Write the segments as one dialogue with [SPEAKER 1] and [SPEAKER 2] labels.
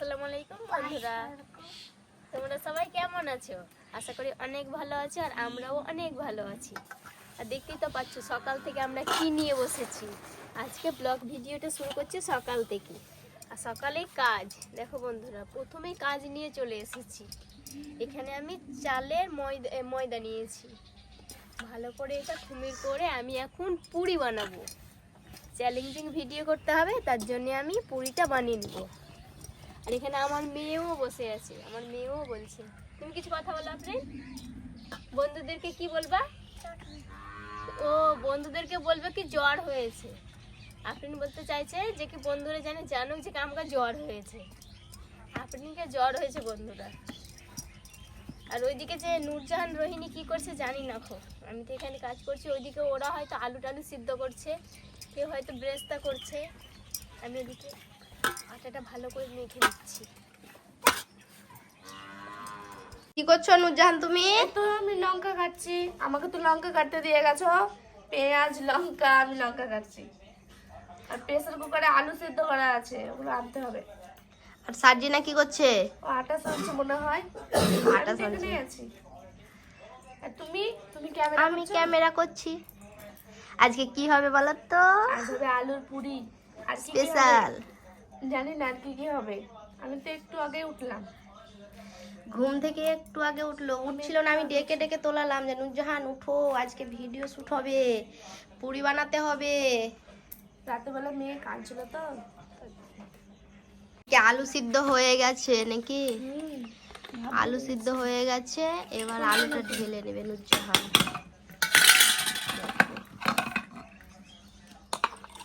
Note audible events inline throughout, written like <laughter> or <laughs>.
[SPEAKER 1] আসসালামু আলাইকুম, বন্ধুরা। তোমরা সবাই কেমন আছো? আশা করি অনেক ভালো আছো আর আমরাও অনেক ভালো আছি। আর দেখতেই তো পাচ্ছ, সকাল থেকে আমরা কি নিয়ে বসেছি? আজকে ব্লগ ভিডিওটা শুরু করছি সকাল থেকে। আর সকালেই কাজ। দেখো বন্ধুরা প্রথমেই কাজ নিয়ে চলে এসেছি। এখানে আমি চালের ময়দা ময়দা নিয়েছি। ভালো করে এটা খুমির করে আমি এখন পুরি বানাবো। চ্যালেঞ্জিং ভিডিও করতে হবে, তার জন্য আমি পুরিটা বানিয়ে নিব। আর এখানে আমার মেয়েও বসে আছে, আমার মেয়েও বলছে। তুমি কিছু কথা বলো আপনি। বন্ধুদেরকে কি বলবা? ও, বন্ধুদেরকে বলবে কি জ্বর হয়েছে। আপনি বলতে চাইছে যে কি বন্ধুরা জানে জানুক যে কি আমাকে জ্বর হয়েছে। আফরিনকে জ্বর হয়েছে বন্ধুরা? আর ওইদিকে যে নূরজাহান রোহিণী কি করছে জানি না খো। আমি তো এখানে কাজ করছি, ওইদিকে ওরা হয়তো আলু টালু সিদ্ধ করছে, কেউ হয়তো ব্রেস্তা করছে। আমি ওদিকে আটাটা ভালো করে মেখে নিচ্ছি।
[SPEAKER 2] কি করছ নুরজাহান তুমি?
[SPEAKER 3] তো আমি লঙ্কা কাটছি। আমাকে তো লঙ্কা কাটতে দিয়ে গেছো। পেঁয়াজ লঙ্কা আমি লঙ্কা কাটছি। আর প্রেসার কুকারে আলু সিদ্ধ করা আছে ওগুলো আনতে হবে।
[SPEAKER 2] আর সার্জিনা কি করছে?
[SPEAKER 3] ও আটা সানছে মনে হয়।
[SPEAKER 2] আটা
[SPEAKER 3] তো আছি। আর তুমি? তুমি ক্যামেরা
[SPEAKER 2] আমি ক্যামেরা করছি। আজকে কি হবে বলো তো?
[SPEAKER 3] আজ হবে আলুর পুরি।
[SPEAKER 2] স্পেশাল?
[SPEAKER 3] জানি না আর কি কি হবে। আমি তো একটু আগে উঠলাম।
[SPEAKER 2] ঘুম থেকে একটু আগে উঠল। উঠছিল না আমি ডেকে ডেকে তোলালাম যে নুরজাহান উঠো আজকে ভিডিও শ্যুট হবে পুরি বানাতে হবে।
[SPEAKER 3] রাতেবেলা মেয়ে কাঁদছিল তো।
[SPEAKER 2] কি আলু সিদ্ধ হয়ে গেছে নাকি? আলু সিদ্ধ হয়ে গেছে এবার আলুটা ঢেলে নেবে নুরজাহান।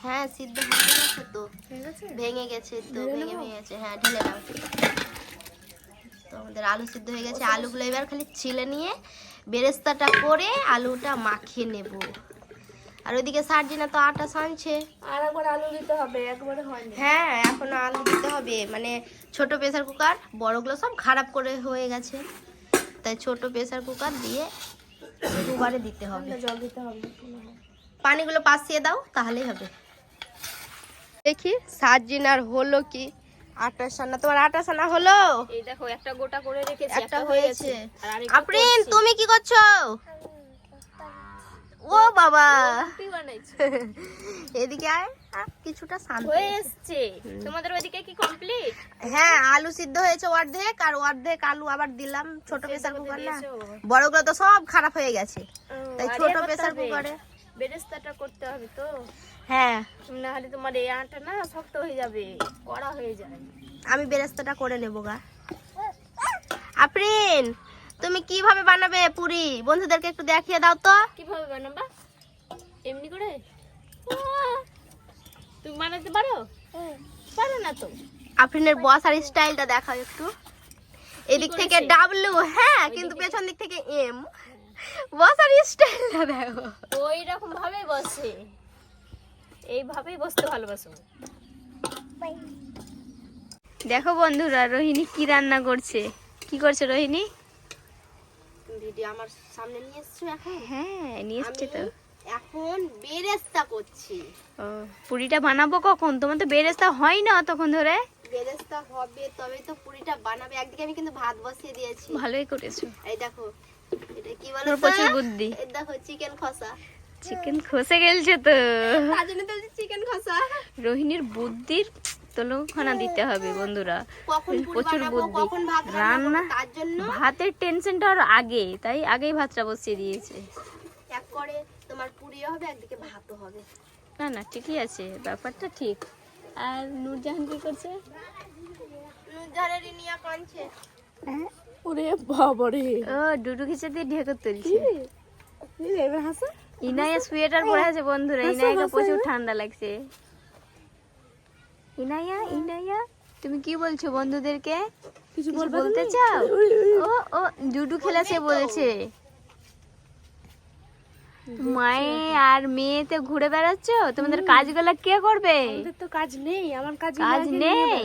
[SPEAKER 2] হ্যাঁ সিদ্ধ হয়ে গেছে তো। ভেঙে গেছে তো ভেঙে? ভেঙে গেছে। হ্যাঁ ঢেলে নাও তো আমাদের আলু সিদ্ধ হয়ে গেছে। আলুগুলো এবার খালি ছিলে নিয়ে বেরেস্তাটা করে আলুটা মাখিয়ে নেব। আর ওইদিকে সার্জিনা তো আটা সানছে
[SPEAKER 3] আর একবার আলু দিতে হবে একবারে হয়নি।
[SPEAKER 2] হ্যাঁ এখনও আলু দিতে হবে। মানে ছোট প্রেসার কুকার বড়গুলো সব খারাপ করে হয়ে গেছে। তাই ছোট প্রেসার কুকার দিয়ে দুবারে দিতে হবে।
[SPEAKER 3] জল দিতে হবে।
[SPEAKER 2] পানিগুলো পাশিয়ে দাও তাহলেই হবে। দেখি সার্জিনার হলো কি? তোমার আটাশানা হলো?
[SPEAKER 1] এই দেখো একটা গোটা করে রেখেছি
[SPEAKER 2] একটা হয়েছে।
[SPEAKER 1] আর আরেকটা
[SPEAKER 2] আফরিন
[SPEAKER 1] করছি।
[SPEAKER 2] তুমি কি করছ? ও বাবা। <laughs> এদিকে আয় কিছুটা শান্ত।
[SPEAKER 1] হয়ে এসছে। তোমাদের ওইদিকে কি কমপ্লিট
[SPEAKER 2] হ্যাঁ আলু সিদ্ধ হয়েছে অর্ধেক আর অর্ধেক আলু আবার দিলাম ছোট প্রেসার কুকার না? বড়গুলো তো সব খারাপ হয়ে গেছে। তাই ছোট প্রেসার কুকারে
[SPEAKER 1] বেরেস্তাটা করতে হবে তো?
[SPEAKER 2] হ্যাঁ।
[SPEAKER 1] না হলে তোমার এই আটা না শক্ত হয়ে যাবে কড়া হয়ে যায়।
[SPEAKER 2] আমি বেরেস্তাটা করে নেব গা। আফরিন তুমি কীভাবে বানাবে পুরি? বন্ধুদেরকে একটু দেখিয়ে দাও তো।
[SPEAKER 1] কীভাবে বানাবা? এমনি করে? তুমি বানাতে পারো? পারো না তো।
[SPEAKER 2] আফরিনের বসার স্টাইলটা দেখাও একটু। এদিক থেকে? ডাব্লু হ্যাঁ কিন্তু পেছন দিক থেকে এম বসার স্টাইলটা দেখো।
[SPEAKER 1] ওই রকম ভাবে বসে এইভাবেই বসতে ভালোবাসো। দেখো বন্ধুরা রোহিণী কি রান্না করছে? কি করছে রোহিণী?
[SPEAKER 2] ভিডিও আমার সামনে নিয়ে এসছো এখন।
[SPEAKER 1] হ্যাঁ নিয়ে এসছে তো।
[SPEAKER 2] এখন বেরেস্তা করছি।
[SPEAKER 1] ও পুরিটা বানাবো কখন? তোমার তো বেরেস্তা হয় না তখন ধরে।
[SPEAKER 2] বেরেস্তা হবে তবে তো পুরিটা বানাবে। একদিকে আমি কিন্তু ভাত বসিয়ে দিয়েছি।
[SPEAKER 1] ভালোই করেছ।
[SPEAKER 2] এই দেখো এটা কি বলো
[SPEAKER 1] প্রচুর বুদ্ধি।
[SPEAKER 2] চিকেন খসা।
[SPEAKER 1] চিকেন খসে গেলছে তো।
[SPEAKER 2] তার জন্য তো চিকেন খসা।
[SPEAKER 1] রোহিণীর বুদ্ধির তলখানা দিতে হবে বন্ধুরা। প্রচুর বুদ্ধি।
[SPEAKER 2] রান্না
[SPEAKER 1] রান্না
[SPEAKER 2] তার জন্য?
[SPEAKER 1] ভাতের টেনশনটা আর আগে তাই আগেই ভাতটা বসিয়ে দিয়েছে।
[SPEAKER 2] এক করে তোমার পুরিও হবে একদিকে ভাতও হবে।
[SPEAKER 1] না না ঠিকই আছে ব্যাপারটা ঠিক। আর নূরজাহান কি করছে?
[SPEAKER 2] নুজারে রিনিয়া কাঁদছে।
[SPEAKER 3] ওরে বাবারে।
[SPEAKER 1] ও ডুডু খিচে দিয়ে ঢেকে তুলছে।
[SPEAKER 3] এবার হাসা।
[SPEAKER 1] ইনায়া সোয়েটার পরে আছে বন্ধুরা ইনায়াকে প্রচুর ঠান্ডা লাগছে। ইনায়া ইনায়া তুমি কি বলছো বন্ধুদেরকে?
[SPEAKER 3] কিছু
[SPEAKER 1] বলতে চাও। ও ও ডুডু খেলাছে বলেছে। মায়ে আর মেয়েতে ঘুরে বেড়াচ্ছ? তোমাদের কাজগুলো কে করবে?
[SPEAKER 3] তো কাজ নেই আমার কাজ
[SPEAKER 1] কাজ নেই?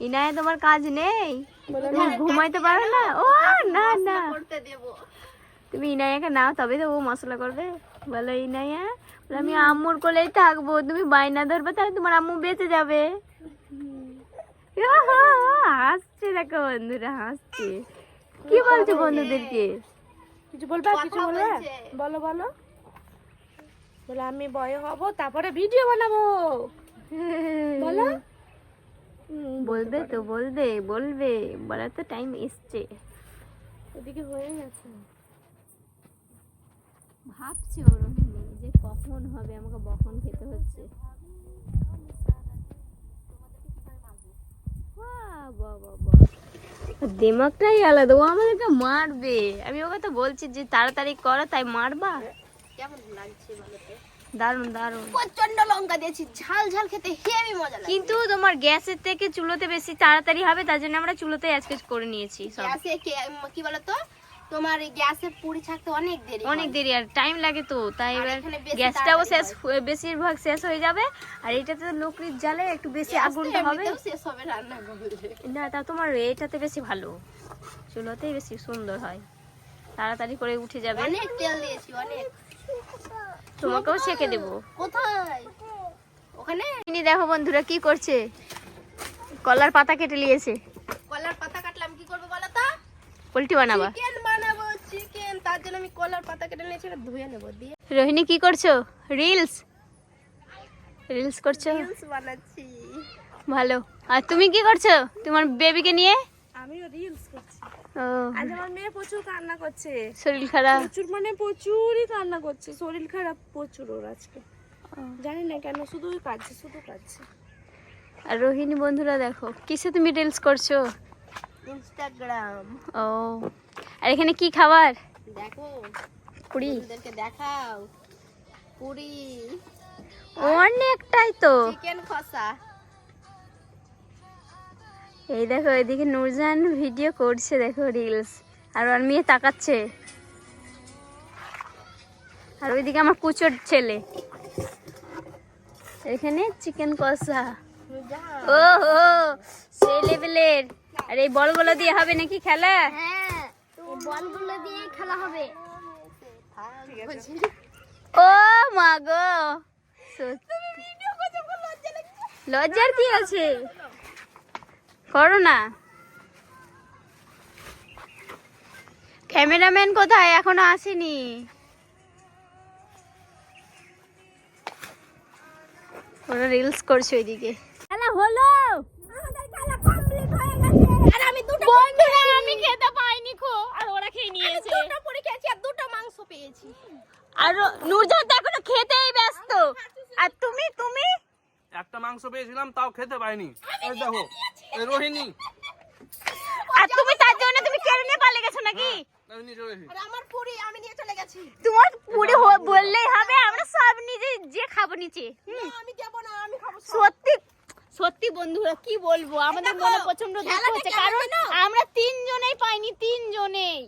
[SPEAKER 3] হ্যাঁ।
[SPEAKER 1] তোমার কাজ নেই? ঘুমাইতে পারো না? ও না না। তুমি ইনায়াকে নাও তবে তো ও মশলা করবে। বলো ইনায়া বলে, আমি আম্মুর কোলেই থাকব। তুমি বাইনা ধরবে তাহলে তোমার আম্মু বেঁচে যাবে। হাসছে দেখো বন্ধুরা হাসছে। কি বলছো বন্ধুদেরকে?
[SPEAKER 3] কিছু বলবে কিছু বলবে? বলো বলো। বলে আমি বয় হব তারপরে ভিডিও বানাবো। <laughs> বলো।
[SPEAKER 1] বলবে তো বলবে বলবে বলার তো টাইম এসছে।
[SPEAKER 3] ওদিকে হয়ে গেছে।
[SPEAKER 1] ভাবছি ওর যে কখন হবে আমাকে বখন খেতে হচ্ছে। দিমাগটাই আলাদা ও আমাদেরকে মারবে। আমি ওকে তো বলছি যে তাড়াতাড়ি করো তাই মারবা।
[SPEAKER 2] কেমন লাগছে বলো তো
[SPEAKER 1] দারুণ দারুণ।
[SPEAKER 2] প্রচণ্ড লঙ্কা দিয়েছি ঝাল ঝাল খেতে হেভি মজা লাগে।
[SPEAKER 1] কিন্তু তোমার গ্যাসের থেকে চুলোতে বেশি তাড়াতাড়ি হবে তার জন্য আমরা চুলোতে আজকে করে নিয়েছি সব।
[SPEAKER 2] গ্যাসে কি বলতো? তোমার গ্যাসে পুরি ছাকতে অনেক দেরি
[SPEAKER 1] অনেক দেরি আর টাইম লাগে তো তাই এবার গ্যাসটাও শেষ হয়ে- বেশিরভাগ শেষ হয়ে যাবে আর এটাতে লকড়ির জালে একটু বেশি আগুনটা হবে।
[SPEAKER 2] শেষ হবে রান্না
[SPEAKER 1] না তা তোমার এটাতে বেশি ভালো চুলোতেই বেশি সুন্দর হয়। তাড়াতাড়ি করে উঠে যাবে।
[SPEAKER 2] অনেক তেল দিয়েছি অনেক।
[SPEAKER 1] তোমাকেও ছেঁকে দেবো।
[SPEAKER 2] কোথায়? ওখানে?
[SPEAKER 1] ইনি দেখো বন্ধুরা কি করছে। কলার পাতা কেটে নিয়েছে।
[SPEAKER 2] কলার পাতা কাটলাম কি করব বলো তো?
[SPEAKER 1] পোলট্রি বানাবা।
[SPEAKER 2] চিকেন বানাবো চিকেন তার জন্য আমি কলার পাতা কেটে নিয়েছি এটা ধুয়ে নেব দিয়ে।
[SPEAKER 1] রোহিণী কি করছ? রিলস? রিলস করছ?
[SPEAKER 2] রিলস বানাচ্ছি।
[SPEAKER 1] ভালো। আর তুমি কি করছ? তোমার বেবিকে নিয়ে?
[SPEAKER 3] আমিও রিলস করছি। আজ আমার মেয়ে প্রচুর কান্না করছে।
[SPEAKER 1] শরীর খারাপ?
[SPEAKER 3] প্রচুর মানে প্রচুরই কান্না করছে। শরীর খারাপ প্রচুর ওর আজকে। জানি না কেন শুধুই কাঁদছে শুধু কাঁদছে।
[SPEAKER 1] আর রোহিণী বন্ধুরা দেখো কিসে তুমি রিলস করছ?
[SPEAKER 2] ইনস্টাগ্রাম
[SPEAKER 1] ও। আর এখানে কি খাবার?
[SPEAKER 2] দেখো।
[SPEAKER 1] পুরি।
[SPEAKER 2] দেখাও। পুরি।
[SPEAKER 1] অনেকটাই তো।
[SPEAKER 2] চিকেন কষা।
[SPEAKER 1] এই দেখো এদিকে নূরজান ভিডিও করছে দেখো রিলস আর ওর মেয়ে তাকাচ্ছে। আর ওইদিকে আমার কুচোর ছেলে। এখানে চিকেন কষা। ও হো সেই লেভেলের আর এই বলগুলো দিয়ে হবে নাকি খেলা?
[SPEAKER 2] হ্যাঁ বলগুলো দিয়ে খেলা হবে।
[SPEAKER 1] ও মা গো। লজ্জার কি আছে? করো না। ক্যামেরাম্যান কোথায়? এখনও আসেনি। ওরা রিলস করছে ওইদিকে। খেলা হলো।
[SPEAKER 2] আর আমি দুটো
[SPEAKER 1] বন্ধুরা আমি খেতে পাইনি খো। আর ওরা খেয়ে নিয়েছে।
[SPEAKER 2] দুটো পুরি খেয়েছি আর দুটো মাংস পেয়েছি।
[SPEAKER 1] আর নুরজান তো এখনও খেতেই ব্যস্ত। আর তুমি তুমি?
[SPEAKER 4] একটা মাংস পেয়েছিলাম তাও খেতে পাইনি। দেখো। রোহিণী।
[SPEAKER 1] আর তুমি তার জন্য তুমি কেড়ে নিয়ে পালিয়ে গেছো নাকি?
[SPEAKER 4] রোহিণী চলে এসেছি।
[SPEAKER 2] আমার পুরি আমি নিয়ে চলে গেছি।
[SPEAKER 1] তোমার পুরে বললেই হবে আমরা সব নিজে যে খাব নিচে
[SPEAKER 2] আমি যাব না আমি খাব
[SPEAKER 1] সত্যি? সত্যি বন্ধুরা কি বলব? আমাদের মনে প্রচণ্ড দুঃখ হচ্ছে কারণ আমরা তিনজনেই পাইনি তিনজনেই।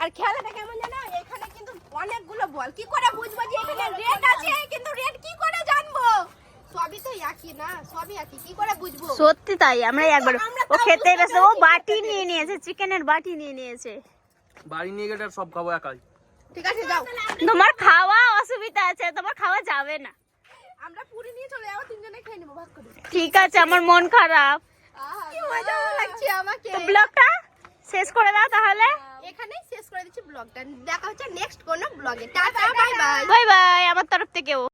[SPEAKER 2] আর খেলাটা কেমন জানো? এখানে কিন্তু অনেকগুলো বল। কি করে বুঝব যে এখানে রেড আছে? কিন্তু রেড কি করে সবই তো একই না? সবই একই। কি করে বুঝব?
[SPEAKER 1] সত্যি তাই আমরা একবার ও খেতে ব্যস্ত ও বাটি নিয়ে নিয়েছে চিকেনের বাটি নিয়ে নিয়েছে।
[SPEAKER 4] বাড়ি নিয়ে গেলে সব খাব একাই।
[SPEAKER 2] ঠিক আছে যাও।
[SPEAKER 1] তোমার খাওয়া অসুবিধা আছে তোমার খাওয়া যাবে না।
[SPEAKER 2] আমরা পুরি নিয়ে চলে যাব তিনজনে খেয়ে নেব ভাগ করে।
[SPEAKER 1] ঠিক আছে আমার মন খারাপ।
[SPEAKER 2] কি মজা লাগছে আমাকে।
[SPEAKER 1] তো ব্লগটা শেষ করে দাও তাহলে।
[SPEAKER 2] এখানেই শেষ করে দিচ্ছি ব্লগটা। দেখা হচ্ছে নেক্সট কোনো ব্লগে। Tata bye bye
[SPEAKER 1] bye bye আমার তরফ থেকেও।